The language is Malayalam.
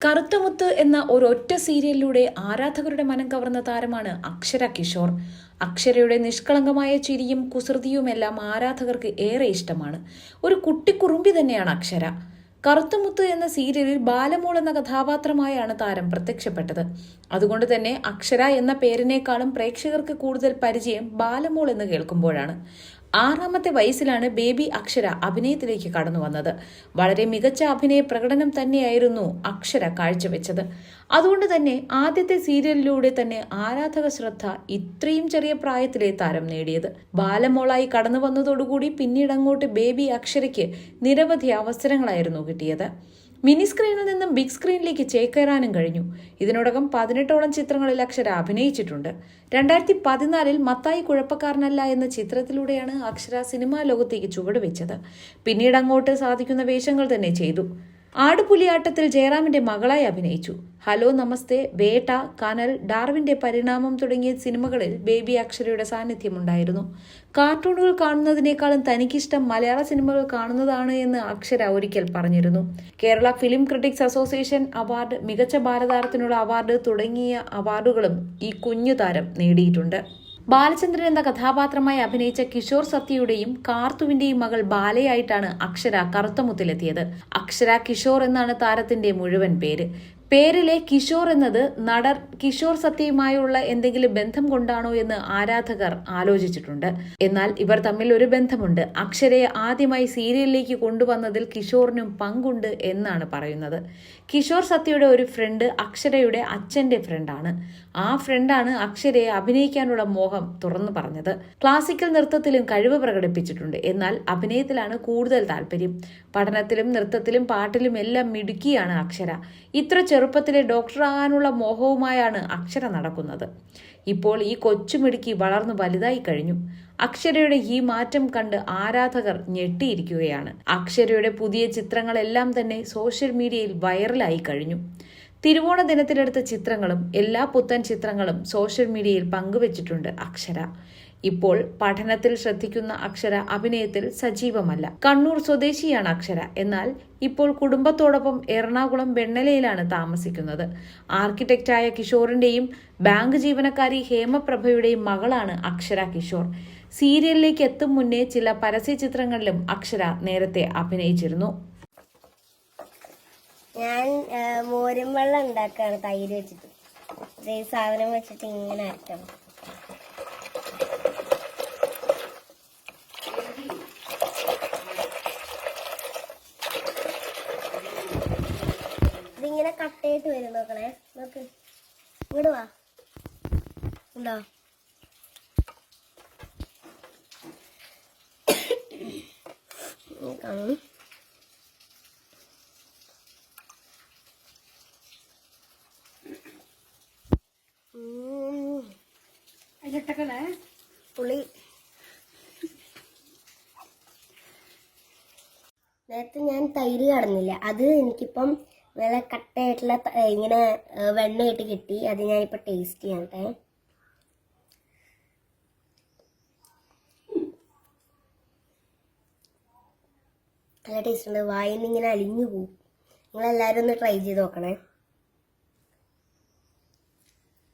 കറുത്തമുത്ത് എന്ന ഒരൊറ്റ സീരിയലിലൂടെ ആരാധകരുടെ മനം കവർന്ന താരമാണ് അക്ഷര കിഷോർ. അക്ഷരയുടെ നിഷ്കളങ്കമായ ചിരിയും കുസൃതിയുമെല്ലാം ആരാധകർക്ക് ഏറെ ഇഷ്ടമാണ്. ഒരു കുട്ടിക്കുറുമ്പി തന്നെയാണ് അക്ഷര. കറുത്തമുത്ത് എന്ന സീരിയലിൽ ബാലമോൾ എന്ന കഥാപാത്രമായാണ് താരം പ്രത്യക്ഷപ്പെട്ടത്. അതുകൊണ്ട് തന്നെ അക്ഷര എന്ന പേരിനേക്കാളും പ്രേക്ഷകർക്ക് കൂടുതൽ പരിചയം ബാലമോൾ എന്ന് കേൾക്കുമ്പോഴാണ്. ആറാമത്തെ വയസ്സിലാണ് ബേബി അക്ഷര അഭിനയത്തിലേക്ക് കടന്നു വന്നത്. വളരെ മികച്ച അഭിനയ പ്രകടനം തന്നെയായിരുന്നു അക്ഷര കാഴ്ചവെച്ചത്. അതുകൊണ്ട് തന്നെ ആദ്യത്തെ സീരിയലിലൂടെ തന്നെ ആരാധക ശ്രദ്ധ ഇത്രയും ചെറിയ പ്രായത്തിലെ താരം നേടിയത്. ബാലമോളായി കടന്നു വന്നതോടുകൂടി പിന്നീട് അങ്ങോട്ട് ബേബി അക്ഷരയ്ക്ക് നിരവധി അവസരങ്ങളായിരുന്നു കിട്ടിയത്. മിനി സ്ക്രീനിൽ നിന്നും ബിഗ് സ്ക്രീനിലേക്ക് ചേക്കേറാനും കഴിഞ്ഞു. ഇതിനോടകം പതിനെട്ടോളം ചിത്രങ്ങളിൽ അക്ഷര അഭിനയിച്ചിട്ടുണ്ട്. രണ്ടായിരത്തി പതിനാലിൽ മത്തായി കുഴപ്പക്കാരനല്ല എന്ന ചിത്രത്തിലൂടെയാണ് അക്ഷര സിനിമാ ലോകത്തേക്ക് ചുവടുവെച്ചത്. പിന്നീട് അങ്ങോട്ട് സാധിക്കുന്ന വേഷങ്ങൾ തന്നെ ചെയ്തു. ആടുപുലിയാട്ടത്തിൽ ജയറാമിന്റെ മകളായി അഭിനയിച്ചു. ഹലോ നമസ്തേ വേട്ട കനൽ ഡാർവിന്റെ പരിണാമം തുടങ്ങിയ സിനിമകളിൽ ബേബി അക്ഷരയുടെ സാന്നിധ്യമുണ്ടായിരുന്നു. കാർട്ടൂണുകൾ കാണുന്നതിനേക്കാളും തനിക്കിഷ്ടം മലയാള സിനിമകൾ കാണുന്നതാണ് എന്ന് അക്ഷര ഒരിക്കൽ പറഞ്ഞിരുന്നു. Kerala film critics association award മികച്ച ഭാരതാരത്തിനുള്ള അവാർഡ് തുടങ്ങിയ അവാർഡുകളും ഈ കുഞ്ഞു താരം നേടിയിട്ടുണ്ട്. ബാലചന്ദ്രൻ എന്ന കഥാപാത്രമായി അഭിനയിച്ച കിഷോർ സത്യയുടെയും കാർത്തുവിന്റെയും മകൾ ബാലയായിട്ടാണ് അക്ഷര കറുത്തമുത്തിലെത്തിയത് അക്ഷര കിഷോർ എന്നാണ് താരത്തിന്റെ മുഴുവൻ പേര്. പേരിലെ കിഷോർ എന്നത് നടർ കിഷോർ സത്യയുമായുള്ള എന്തെങ്കിലും ബന്ധം കൊണ്ടാണോ എന്ന് ആരാധകർ ആലോചിച്ചിട്ടുണ്ട്. എന്നാൽ ഇവർ തമ്മിൽ ഒരു ബന്ധമുണ്ട്. അക്ഷരയെ ആദ്യമായി സീരിയലിലേക്ക് കൊണ്ടുവന്നതിൽ കിഷോറിനും പങ്കുണ്ട് എന്നാണ് പറയുന്നത്. കിഷോർ സത്യയുടെ ഒരു ഫ്രണ്ട് അക്ഷരയുടെ അച്ഛന്റെ ഫ്രണ്ടാണ്. ആ ഫ്രണ്ടാണ് അക്ഷരയെ അഭിനയിക്കാനുള്ള മോഹം തുറന്നു പറഞ്ഞത്. ക്ലാസിക്കൽ നൃത്തത്തിലും കഴിവ് പ്രകടിപ്പിച്ചിട്ടുണ്ട്. എന്നാൽ അഭിനയത്തിലാണ് കൂടുതൽ താല്പര്യം. പഠനത്തിലും നൃത്തത്തിലും പാട്ടിലും എല്ലാം മിടുക്കിയാണ് അക്ഷര. ഇത്ര ചെറുപ്പത്തിലെ ഡോക്ടറാകാനുള്ള മോഹവുമായാണ് അക്ഷര നടക്കുന്നത്. ഇപ്പോൾ ഈ കൊച്ചുമിടുക്കി വളർന്നു വലുതായി കഴിഞ്ഞു. അക്ഷരയുടെ ഈ മാറ്റം കണ്ട് ആരാധകർ ഞെട്ടിയിരിക്കുകയാണ്. അക്ഷരയുടെ പുതിയ ചിത്രങ്ങളെല്ലാം തന്നെ സോഷ്യൽ മീഡിയയിൽ വൈറലായി കഴിഞ്ഞു. തിരുവോണ ദിനത്തിലെടുത്ത ചിത്രങ്ങളും എല്ലാ പുത്തൻ ചിത്രങ്ങളും സോഷ്യൽ മീഡിയയിൽ പങ്കുവച്ചിട്ടുണ്ട് അക്ഷര. ഇപ്പോൾ പഠനത്തിൽ ശ്രദ്ധിക്കുന്ന അക്ഷര അഭിനയത്തിൽ സജീവമല്ല. കണ്ണൂർ സ്വദേശിയാണ് അക്ഷര. എന്നാൽ ഇപ്പോൾ കുടുംബത്തോടൊപ്പം എറണാകുളം വെണ്ണലയിലാണ് താമസിക്കുന്നത്. ആർക്കിടെക്റ്റായ കിഷോറിന്റെയും ബാങ്ക് ജീവനക്കാരി ഹേമപ്രഭയുടെയും മകളാണ് അക്ഷര കിഷോർ. സീരിയലിലേക്ക് എത്തും മുന്നേ ചില പരസ്യ ചിത്രങ്ങളിലും അക്ഷര നേരത്തെ അഭിനയിച്ചിരുന്നു. ഞാൻ മോരും വെള്ളം ഉണ്ടാക്കാണ് തൈര് വെച്ചിട്ട്. സാധനം വെച്ചിട്ട് ഇങ്ങനെ അരക്കണം. ഇതിങ്ങനെ ചെയ്തിട്ട് വരും നോക്കണേ നോക്ക് ഇങ്ങോട്ട് വാ. ഉണ്ടോ? കാണും. പുളി. നേരത്തെ ഞാൻ തൈര് കടന്നില്ല. അത് എനിക്കിപ്പം നല്ല കട്ടയായിട്ടുള്ള ഇങ്ങനെ വെണ്ണയിട്ട് കിട്ടി. അത് ഞാനിപ്പോൾ ടേസ്റ്റ് ചെയ്യട്ടെ നല്ല ടേസ്റ്റ് ഉണ്ട്. വായിൽ നിന്ന് ഇങ്ങനെ അലിഞ്ഞു പോകും നിങ്ങളെല്ലാവരും ഒന്ന് ട്രൈ ചെയ്ത് നോക്കണേ.